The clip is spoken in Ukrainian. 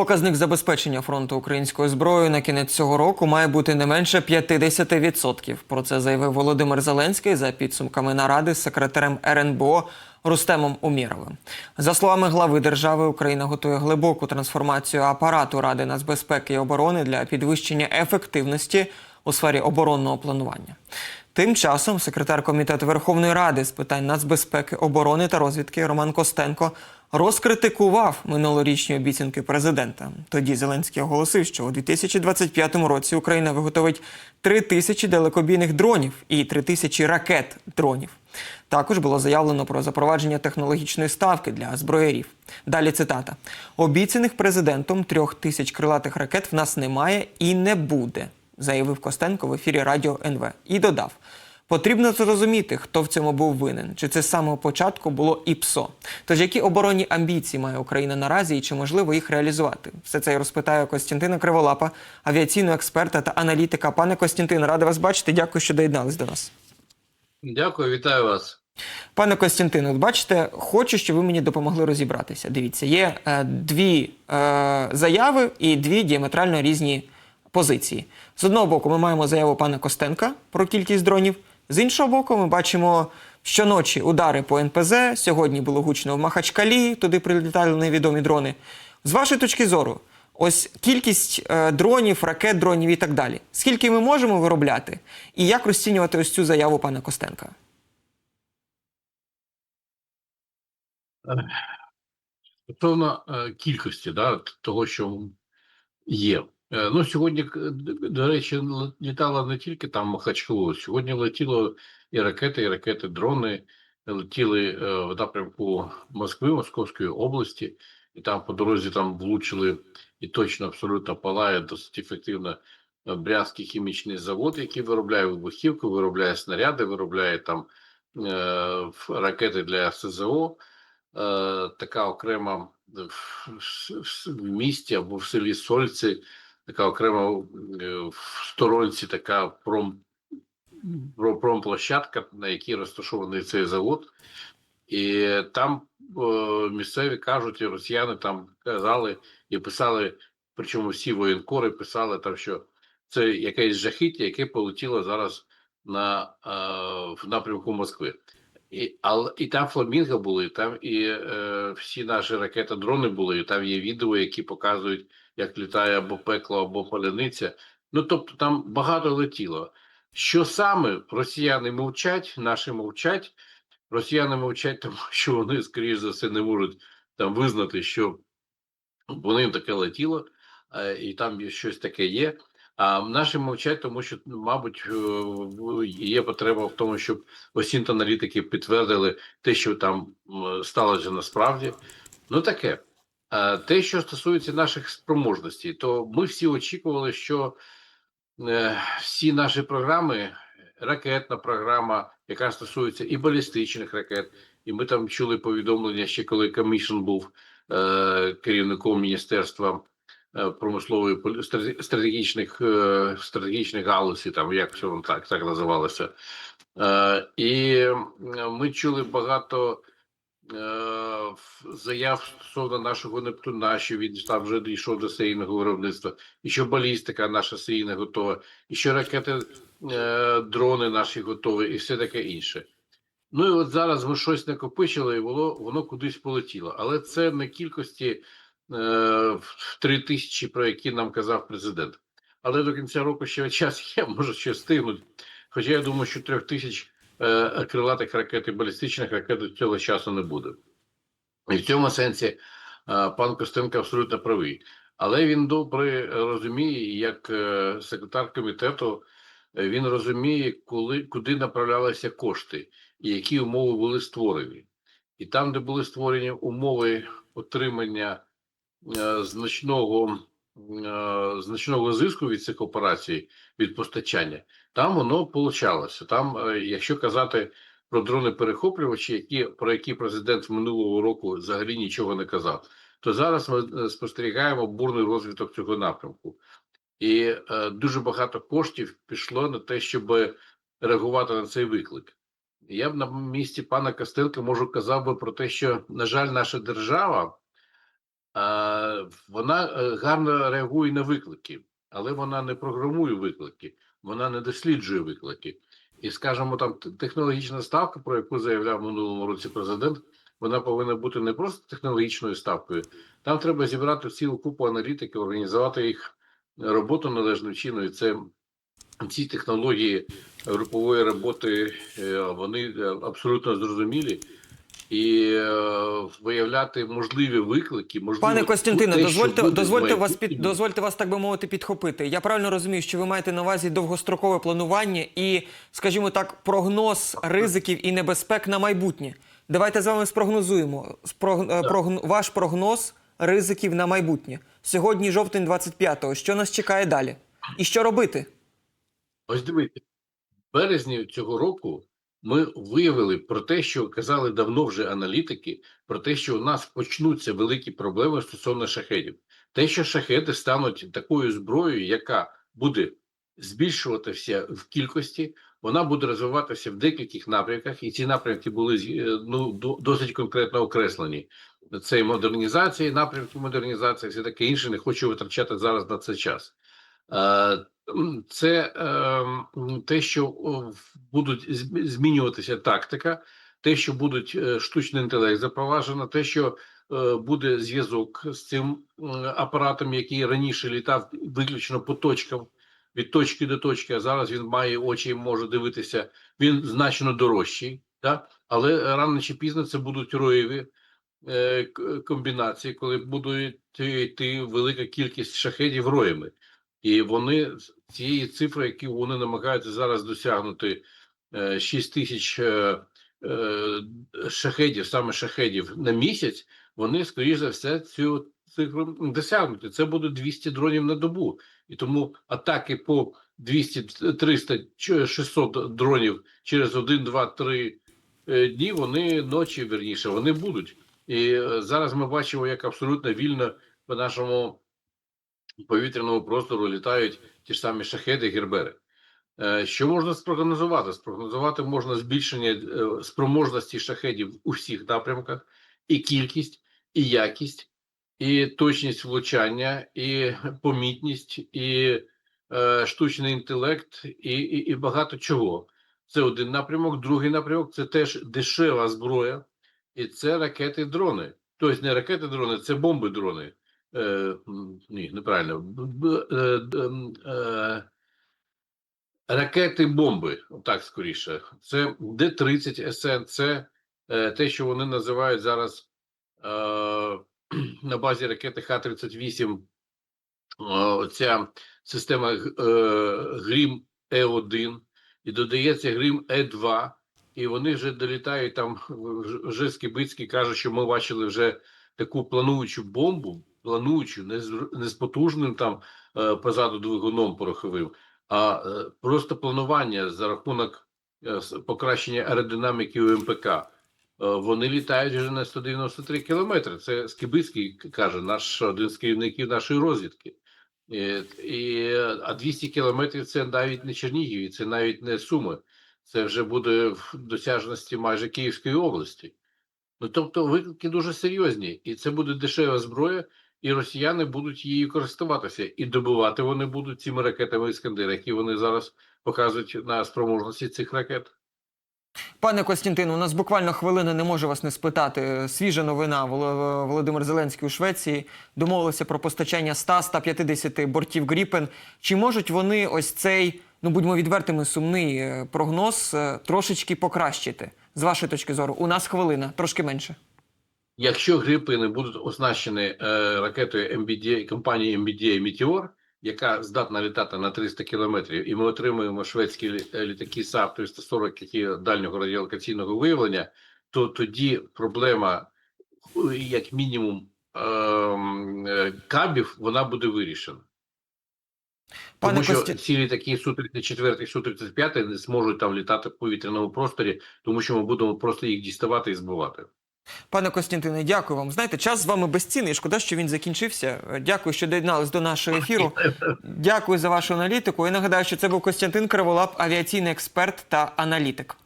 Показник забезпечення фронту українською зброєю на кінець цього року має бути не менше 50%. Про це заявив Володимир Зеленський за підсумками наради з секретарем РНБО Рустемом Уміровим. За словами глави держави, Україна готує глибоку трансформацію апарату Ради нацбезпеки і оборони для підвищення ефективності у сфері оборонного планування. Тим часом секретар комітету Верховної Ради з питань нацбезпеки, оборони та розвідки Роман Костенко розкритикував минулорічні обіцянки президента. Тоді Зеленський оголосив, що у 2025 році Україна виготовить 3 тисячі далекобійних дронів і 3 тисячі ракет дронів. Також було заявлено про запровадження технологічної ставки для зброярів. Далі цитата: обіцяних президентом трьох тисяч крилатих ракет в нас немає і не буде, заявив Костенко в ефірі Радіо НВ. І додав: потрібно зрозуміти, хто в цьому був винен, чи це з самого початку було ІПСО. Тож які оборонні амбіції має Україна наразі і чи можливо їх реалізувати? Все це я розпитаю Костянтина Криволапа, авіаційного експерта та аналітика. Пане Костянтин, радий вас бачити. Дякую, що доєднались до нас. Дякую, вітаю вас. Пане Костянтину, от бачите, хочу, щоб ви мені допомогли розібратися. Дивіться, є е, дві е, заяви і дві діаметрально різні позиції. З одного боку, ми маємо заяву пана Костенка про кількість дронів. З іншого боку, ми бачимо щоночі удари по НПЗ. Сьогодні було гучно в Махачкалі, туди прилітали невідомі дрони. З вашої точки зору, ось кількість е, дронів, ракет, дронів і так далі. Скільки ми можемо виробляти, і як розцінювати ось цю заяву пана Костенка? Стосовно е, кількості да, того, що є. Е, ну, сьогодні, до речі, л- літало не тільки там Махачкалу, сьогодні летіло і ракети, і ракети, дрони летіли е, в напрямку Москви, Московської області, і там по дорозі там влучили і точно абсолютно палає досить ефективно е, Брянський хімічний завод, який виробляє вибухівку, виробляє снаряди, виробляє там е, ракети для СЗО. Е, така окрема в, в місті або в селі Сольці, така окрема е, в сторонці така пром, про- промплощадка, на якій розташований цей завод. І там е, місцеві кажуть, і росіяни там казали і писали, причому всі воєнкори писали там, що це якесь жахіття, яке полетіло зараз на е, в напрямку Москви. І, але, і там фламінго були, там і е, всі наші ракети-дрони були, і там є відео, які показують, як літає або пекло, або поляниця. Ну тобто там багато летіло. Що саме росіяни мовчать, наші мовчать. Росіяни мовчать, тому що вони, скоріш за все, не можуть там визнати, що вони таке летіло, е, і там щось таке є. А наші мовчать, тому що, мабуть, е, є потреба в тому, щоб осінт аналітики підтвердили те, що там сталося насправді. Ну таке. А те, що стосується наших спроможностей, то ми всі очікували, що е, всі наші програми, ракетна програма, яка стосується і балістичних ракет, і ми там чули повідомлення ще коли комішн був е, керівником міністерства е, промислової стратегічних е, стратегічних галузей, там як все так, так називалося. Е, і е, ми чули багато е, заяв стосовно нашого Нептуна, що він там вже дійшов до серійного виробництва, і що балістика наша серійна готова, і що ракети, е, дрони наші готові, і все таке інше. Ну і от зараз ми щось накопичили, і воно, воно кудись полетіло. Але це не кількості е, в три тисячі, про які нам казав президент. Але до кінця року ще час є, може ще встигнуть. Хоча я думаю, що трьох тисяч е, крилатих ракет і балістичних ракет цього часу не буде. І в цьому сенсі е, пан Костенко абсолютно правий. Але він добре розуміє, як е, секретар комітету, е, він розуміє, коли, куди направлялися кошти і які умови були створені. І там, де були створені умови отримання е, значного, е, значного зиску від цих операцій, від постачання, там воно получалося. Там, е, якщо казати про дрони перехоплювачі, які про які президент минулого року взагалі нічого не казав, то зараз ми е, спостерігаємо бурний розвиток цього напрямку, і е, дуже багато коштів пішло на те, щоб реагувати на цей виклик. Я б на місці пана Костенка можу казав би про те, що на жаль, наша держава Е, Вона гарно реагує на виклики, але вона не програмує виклики, вона не досліджує виклики. І, скажімо, там технологічна ставка, про яку заявляв минулому році президент, вона повинна бути не просто технологічною ставкою. Там треба зібрати цілу купу аналітики, організувати їх роботу належним чином. І це ці технології групової роботи, е, вони е, абсолютно зрозумілі. І е, виявляти можливі виклики, можливі Пане Костянтине, те, дозвольте, дозвольте вас під дозвольте вас, так би мовити, підхопити. Я правильно розумію, що ви маєте на увазі довгострокове планування і, скажімо так, прогноз ризиків і небезпек на майбутнє. Давайте з вами спрогнозуємо Спрог- е, прогн- ваш прогноз ризиків на майбутнє. Сьогодні жовтень 25-го. Що нас чекає далі? І що робити? Ось дивіться, в березні цього року ми виявили про те, що казали давно вже аналітики, про те, що у нас почнуться великі проблеми стосовно шахедів. Те, що шахеди стануть такою зброєю, яка буде збільшуватися в кількості, вона буде розвиватися в декількох напрямках, і ці напрямки були е, ну досить конкретно окреслені. Це і модернізація, і напрямки модернізації, все таке інше. Не хочу витрачати зараз на це час. Це е, те, що будуть змінюватися тактика, те, що будуть е, штучний інтелект запроваджено, те, що е, буде зв'язок з цим апаратом, який раніше літав виключно по точкам від точки до точки, а зараз він має очі і може дивитися. Він значно дорожчий, да? але рано чи пізно це будуть роєві е, комбінації, коли буде йти велика кількість шахедів роями. І вони цієї цифри, які вони намагаються зараз досягнути, е, 6 тисяч е, е, шахедів, саме шахедів на місяць, вони, скоріш за все, цю цифру досягнуть. Це буде 200 дронів на добу. І тому атаки по 200, 300, чи 600 дронів через 1, 2, 3 е, дні, вони ночі, верніше, вони будуть. І е, зараз ми бачимо, як абсолютно вільно по нашому повітряному простору літають ті ж самі шахеди, гербери. Е, Що можна спрогнозувати? Спрогнозувати можна збільшення е, спроможності шахедів у всіх напрямках, і кількість, і якість, і точність влучання, і помітність, і е, штучний інтелект, і, і, і багато чого. Це один напрямок. Другий напрямок це теж дешева зброя, і це ракети-дрони. Тобто не ракети-дрони, це бомби-дрони. Е, ні, неправильно. Е, е, ракети бомби, так скоріше. Це Д-30 СН, це те, що вони називають зараз на базі ракети Х-38. е, Ця система Грім Е1 і додається Грім Е2. І вони вже долітають там. Вже Скибицький каже, що ми бачили вже таку плануючу бомбу, плануючу, не з, не з потужним там е, позаду двигуном пороховим, а е, просто планування за рахунок е, покращення аеродинаміки у МПК. Вони літають вже на 193 кілометри. Це Скибицький каже, наш один з керівників нашої розвідки. І, і, а 200 кілометрів це навіть не Чернігів, це навіть не Суми. Це вже буде в досяжності майже Київської області. Ну тобто виклики дуже серйозні, і це буде дешева зброя, і росіяни будуть її користуватися, і добувати вони будуть цими ракетами Іскандер, які вони зараз показують на спроможності цих ракет. Пане Костянтину, у нас буквально хвилини не можу вас не спитати. Свіжа новина. Воло- Володимир Зеленський у Швеції домовилися про постачання 100-150 бортів Гріпен. Чи можуть вони ось цей, ну будьмо відвертими, сумний е, прогноз е, трошечки покращити? З вашої точки зору, у нас хвилина, трошки менше. Якщо грипини будуть оснащені е, ракетою MBDA, компанії MBDA Meteor, яка здатна літати на 300 кілометрів, і ми отримуємо шведські е, літаки САП 340, які дальнього радіолокаційного виявлення, то тоді проблема, е, як мінімум, ем, е, кабів, вона буде вирішена. Пане тому що Костя- ці літаки Су-34, Су-35 не зможуть там літати в повітряному просторі, тому що ми будемо просто їх діставати і збивати. Пане Костянтине, дякую вам. Знаєте, час з вами безцінний. Шкода, що він закінчився. Дякую, що доєднались до нашого ефіру. Дякую за вашу аналітику. І нагадаю, що це був Костянтин Криволап, авіаційний експерт та аналітик.